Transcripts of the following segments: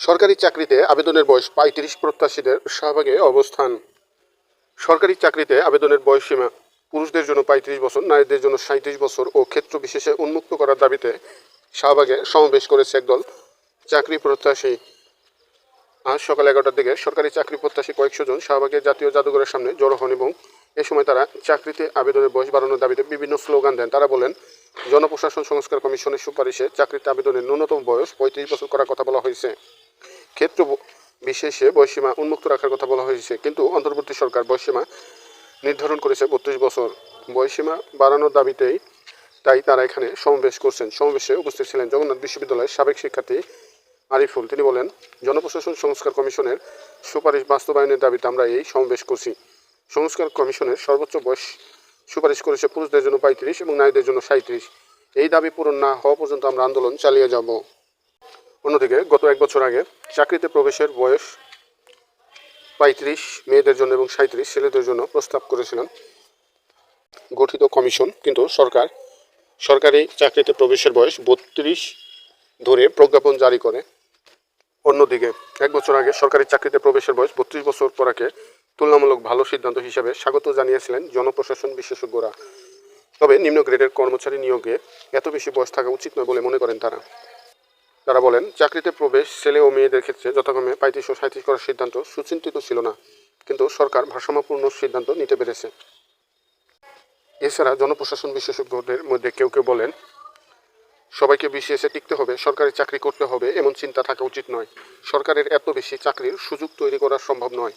সরকারি চাকরিতে আবেদনের বয়স পঁয়ত্রিশ প্রত্যাশীদের শাহবাগে অবস্থান। সরকারি চাকরিতে আবেদনের বয়সসীমা পুরুষদের জন্য পঁয়ত্রিশ বছর, নারীদের জন্য সাঁত্রিশ বছর ও ক্ষেত্র বিশেষে উন্মুক্ত করার দাবিতে শাহবাগে সমাবেশ করেছে একদল চাকরি প্রত্যাশী। আজ সকাল এগারোটার দিকে সরকারি চাকরি প্রত্যাশী কয়েকশো জন শাহবাগের জাতীয় জাদুঘরের সামনে জড়ো হন এবং এ সময় তারা চাকরিতে আবেদনের বয়স বাড়ানোর দাবিতে বিভিন্ন স্লোগান দেন। তারা বলেন, জনপ্রশাসন সংস্কার কমিশনের সুপারিশে চাকরিতে আবেদনের ন্যূনতম বয়স পঁয়ত্রিশ বছর করার কথা বলা হয়েছে। ক্ষেত্র বিশেষে বয়সীমা উন্মুক্ত রাখার কথা বলা হয়েছে। কিন্তু অন্তর্বর্তী সরকার বয়সীমা নির্ধারণ করেছে বত্রিশ বছর। বয়সীমা বাড়ানোর দাবিতেই তাই তারা এখানে সমাবেশ করছেন। সমাবেশে উপস্থিত ছিলেন জগন্নাথ বিশ্ববিদ্যালয়ের সাবেক শিক্ষার্থী আরিফুল তিনি বলেন, জনপ্রশাসন সংস্কার কমিশনের সুপারিশ বাস্তবায়নের দাবিতে আমরা এই সমাবেশ করছি। সংস্কার কমিশনের সর্বোচ্চ বয়স সুপারিশ করেছে পুরুষদের জন্য পঁয়ত্রিশ এবং নারীদের জন্য সাঁত্রিশ এই দাবি পূরণ না হওয়া পর্যন্ত আমরা আন্দোলন চালিয়ে যাব। অন্যদিকে গত এক বছর আগে চাকরিতে প্রবেশের বয়স পঁয়ত্রিশ, মেয়েদের জন্য এবং সাঁত্রিশ ছেলেদের জন্য প্রস্তাব করেছিলেন গঠিত কমিশন। কিন্তু সরকার, সরকারি চাকরিতে প্রবেশের বয়স বত্রিশ ধরে প্রজ্ঞাপন জারি করে। অন্যদিকে এক বছর আগে সরকারি চাকরিতে প্রবেশের বয়স বত্রিশ বছর করাকে তুলনামূলক ভালো সিদ্ধান্ত হিসেবে স্বাগত জানিয়েছিলেন জনপ্রশাসন বিশেষজ্ঞরা। তবে নিম্ন গ্রেডের কর্মচারী নিয়োগে এত বেশি বয়স থাকা উচিত নয় বলে মনে করেন তারা। তারা বলেন, চাকরিতে প্রবেশ ছেলে ও মেয়েদের ক্ষেত্রে যথাক্রমে পঁয়ত্রিশ ও সাঁত্রিশ করার সিদ্ধান্ত সুচিন্তিত ছিল না। কিন্তু সরকার ভারসাম্যপূর্ণ সিদ্ধান্ত নিতে পেরেছে। এছাড়া জনপ্রশাসন বিশেষজ্ঞদের মধ্যে কেউ কেউ বলেন, সবাইকে বিসিএসে টিকতে হবে, সরকারি চাকরি করতে হবে এমন চিন্তা থাকা উচিত নয়। সরকারের এত বেশি চাকরির সুযোগ তৈরি করা সম্ভব নয়।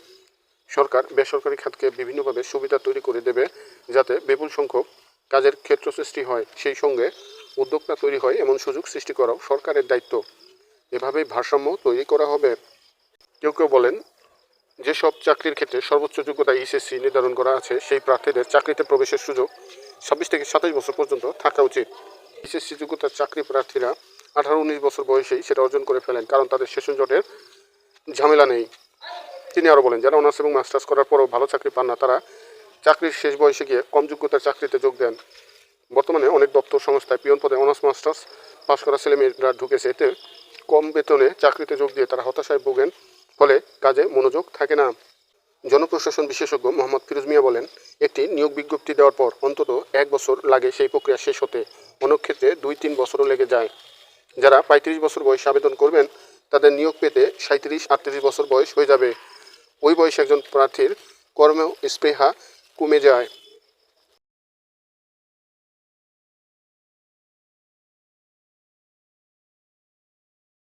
সরকার বেসরকারি খাতকে বিভিন্নভাবে সুবিধা তৈরি করে দেবে যাতে বিপুল সংখ্যক কাজের ক্ষেত্র সৃষ্টি হয়। সেই সঙ্গে উদ্যোক্তা তৈরি হয়, এমন সুযোগ সৃষ্টি করাও সরকারের দায়িত্ব। এভাবেই ভারসাম্য তৈরি করা হবে। কেউ কেউ বলেন, যেসব চাকরির ক্ষেত্রে সর্বোচ্চ যোগ্যতা ইসএসসি নির্ধারণ করা আছে, সেই প্রার্থীদের চাকরিতে প্রবেশের সুযোগ ছাব্বিশ থেকে সাতাশ বছর পর্যন্ত থাকা উচিত। এসএসসি যোগ্যতার চাকরি প্রার্থীরা আঠারো উনিশ বছর বয়সেই সেটা অর্জন করে ফেলেন, কারণ তাদের সেশন জটের ঝামেলা নেই। তিনি আরও বলেন, যারা অনার্স এবং মাস্টার্স করার পরও ভালো চাকরি পান না, তারা চাকরির শেষ বয়সে গিয়ে কম যোগ্যতার চাকরিতে যোগ দেন। বর্তমানে অনেক দপ্তর সংস্থায় পিয়ন পদে অনার্স মাস্টার্স পাশ করা ছেলেমেয়েরা ঢুকেছে। এতে কম বেতনে চাকরিতে যোগ দিয়ে তারা হতাশায় ভোগেন, ফলে কাজে মনোযোগ থাকে না। জনপ্রশাসন বিশেষজ্ঞ মোহাম্মদ ফিরোজ মিয়া বলেন, একটি নিয়োগ বিজ্ঞপ্তি দেওয়ার পর অন্তত এক বছর লাগে সেই প্রক্রিয়া শেষ হতে। অনেক ক্ষেত্রে দুই তিন বছরও লেগে যায়। যারা পঁয়ত্রিশ বছর বয়সে আবেদন করবেন, তাদের নিয়োগ পেতে সাঁত্রিশ আটত্রিশ বছর বয়স হয়ে যাবে। ওই বয়সে একজন প্রার্থীর কর্ম স্পৃহা কমে যায়।